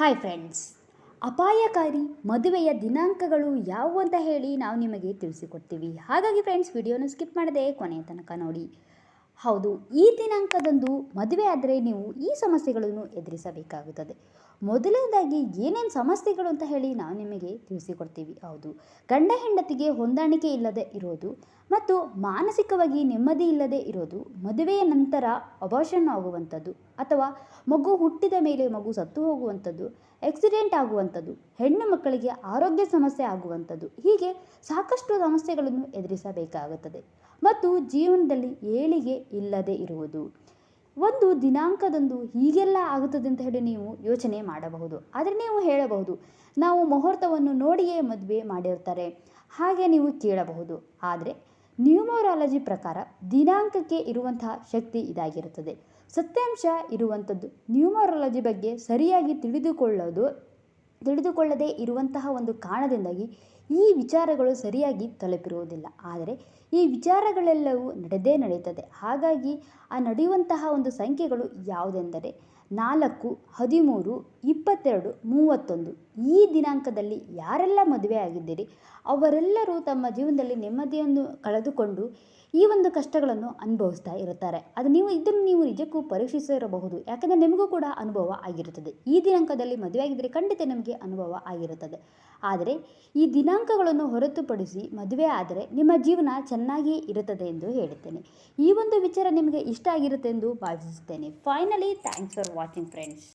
Hi friends ಅಪಾಯಕಾರಿ ಮದುವೆಯ ದಿನಾಂಕಗಳು ಯಾವುವು ಅಂತ ಹೇಳಿ ನಾವು ನಿಮಗೆ ತಿಳಿಸಿಕೊಡ್ತೀವಿ. ಹಾಗಾಗಿ ಫ್ರೆಂಡ್ಸ್ ವಿಡಿಯೋನ ಸ್ಕಿಪ್ ಮಾಡದೆ ಕೊನೆಯ ತನಕ ನೋಡಿ. ಹೌದು, ಈ ದಿನಾಂಕದಂದು ಮದುವೆ ಆದರೆ ನೀವು ಈ ಸಮಸ್ಯೆಗಳನ್ನು ಎದುರಿಸಬೇಕಾಗುತ್ತದೆ. ಮೊದಲನೇದಾಗಿ ಏನೇನು ಸಮಸ್ಯೆಗಳು ಅಂತ ಹೇಳಿ ನಾವು ನಿಮಗೆ ತಿಳಿಸಿಕೊಡ್ತೀವಿ. ಹೌದು, ಗಂಡ ಹೆಂಡತಿಗೆ ಹೊಂದಾಣಿಕೆ ಇಲ್ಲದೆ ಇರೋದು ಮತ್ತು ಮಾನಸಿಕವಾಗಿ ನೆಮ್ಮದಿ ಇಲ್ಲದೆ ಇರೋದು ಮದುವೆಯ ನಂತರ ಅಬಾಷನ್ ಆಗುವಂಥದ್ದು ಅಥವಾ ಮಗು ಹುಟ್ಟಿದ ಮೇಲೆ ಮಗು ಸತ್ತು ಹೋಗುವಂಥದ್ದು ಆಕ್ಸಿಡೆಂಟ್ ಆಗುವಂಥದ್ದು, ಹೆಣ್ಣು ಮಕ್ಕಳಿಗೆ ಆರೋಗ್ಯ ಸಮಸ್ಯೆ ಆಗುವಂಥದ್ದು, ಹೀಗೆ ಸಾಕಷ್ಟು ಸಮಸ್ಯೆಗಳನ್ನು ಎದುರಿಸಬೇಕಾಗುತ್ತದೆ. ಮತ್ತು ಜೀವನದಲ್ಲಿ ಏಳಿಗೆ ಇಲ್ಲದೆ ಇರುವುದು. ಒಂದು ದಿನಾಂಕದಂದು ಹೀಗೆಲ್ಲ ಆಗುತ್ತದೆ ಅಂತ ಹೇಳಿ ನೀವು ಯೋಚನೆ ಮಾಡಬಹುದು. ಆದರೆ ನೀವು ಹೇಳಬಹುದು, ನಾವು ಮುಹೂರ್ತವನ್ನು ನೋಡಿಯೇ ಮದುವೆ ಮಾಡಿರ್ತಾರೆ. ಹಾಗೆ ನೀವು ಕೇಳಬಹುದು. ಆದರೆ ನ್ಯೂಮರಾಲಜಿ ಪ್ರಕಾರ ದಿನಾಂಕಕ್ಕೆ ಇರುವಂತಹ ಶಕ್ತಿ ಇದಾಗಿರುತ್ತದೆ. ಸತ್ಯಾಂಶ ಇರುವಂಥದ್ದು ನ್ಯೂಮರಾಲಜಿ ಬಗ್ಗೆ ಸರಿಯಾಗಿ ತಿಳಿದುಕೊಳ್ಳೋದು, ತಿಳಿದುಕೊಳ್ಳದೇ ಇರುವಂತಹ ಒಂದು ಕಾರಣದಿಂದಾಗಿ ಈ ವಿಚಾರಗಳು ಸರಿಯಾಗಿ ತಲುಪಿರುವುದಿಲ್ಲ. ಆದರೆ ಈ ವಿಚಾರಗಳೆಲ್ಲವೂ ನಡೆದೇ ನಡೆಯುತ್ತದೆ. ಹಾಗಾಗಿ ಆ ನಡೆಯುವಂತಹ ಒಂದು ಸಂಖ್ಯೆಗಳು ಯಾವುದೆಂದರೆ ನಾಲ್ಕು, ಹದಿಮೂರು, ಇಪ್ಪತ್ತೆರಡು, ಮೂವತ್ತೊಂದು. ಈ ದಿನಾಂಕದಲ್ಲಿ ಯಾರೆಲ್ಲ ಮದುವೆ ಆಗಿದ್ದೀರಿ, ಅವರೆಲ್ಲರೂ ತಮ್ಮ ಜೀವನದಲ್ಲಿ ನೆಮ್ಮದಿಯನ್ನು ಕಳೆದುಕೊಂಡು ಈ ಒಂದು ಕಷ್ಟಗಳನ್ನು ಅನುಭವಿಸ್ತಾ ಇರುತ್ತಾರೆ. ಅದು ನೀವು, ಇದನ್ನು ನೀವು ನಿಜಕ್ಕೂ ಪರೀಕ್ಷಿಸಿರಬಹುದು. ಯಾಕಂದರೆ ನಿಮಗೂ ಕೂಡ ಅನುಭವ ಆಗಿರುತ್ತದೆ. ಈ ದಿನಾಂಕದಲ್ಲಿ ಮದುವೆ ಆಗಿದ್ದರೆ, ಖಂಡಿತ ನಿಮಗೆ ಅನುಭವ ಆಗಿರುತ್ತದೆ. ಆದರೆ ಈ ದಿನಾಂಕಗಳನ್ನು ಹೊರತುಪಡಿಸಿ ಮದುವೆ ಆದರೆ ನಿಮ್ಮ ಜೀವನ ಚೆನ್ನಾಗಿ ಇರುತ್ತದೆ ಎಂದು ಹೇಳುತ್ತೇನೆ. ಈ ಒಂದು ವಿಚಾರ ನಿಮಗೆ ಇಷ್ಟ ಆಗಿರುತ್ತೆ ಎಂದು ಭಾವಿಸುತ್ತೇನೆ. Finally thanks for watching friends